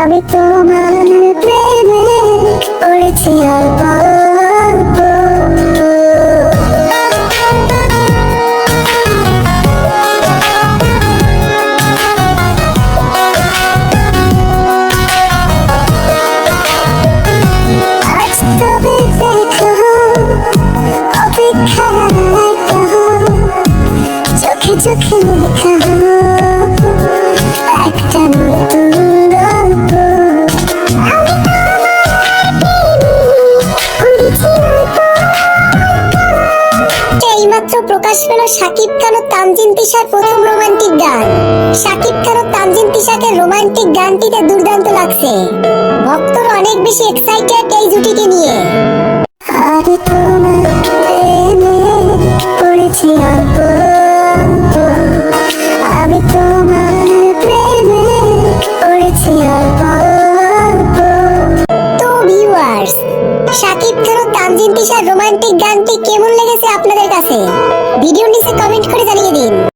আমি তোমার প্রেমে পড়েছি অল্প দেখো দেখো চোখে চোখে লেখা এইমাত্র প্রকাশ পেল সাকিব খান ও তানজিন তিশার প্রথম রোমান্টিক গান সাকিব খান ও তানজিন তিশাকে রোমান্টিক গানটিতে দুর্দান্ত লাগছে ভক্তরা অনেক বেশি এক্সাইটেড এই জুটিকে নিয়ে আরে তোমার প্রেমে পড়েছি অল্প। আমি তোমার প্রেমে পড়েছি অল্প। তো ভিউয়ার্স শাকিব খান ও তানজিন তিশার রোমান্টিক, গানটি কেমন লেগেছে আপনাদের কাছে? ভিডিও নিচে কমেন্ট করে জানিয়ে দিন।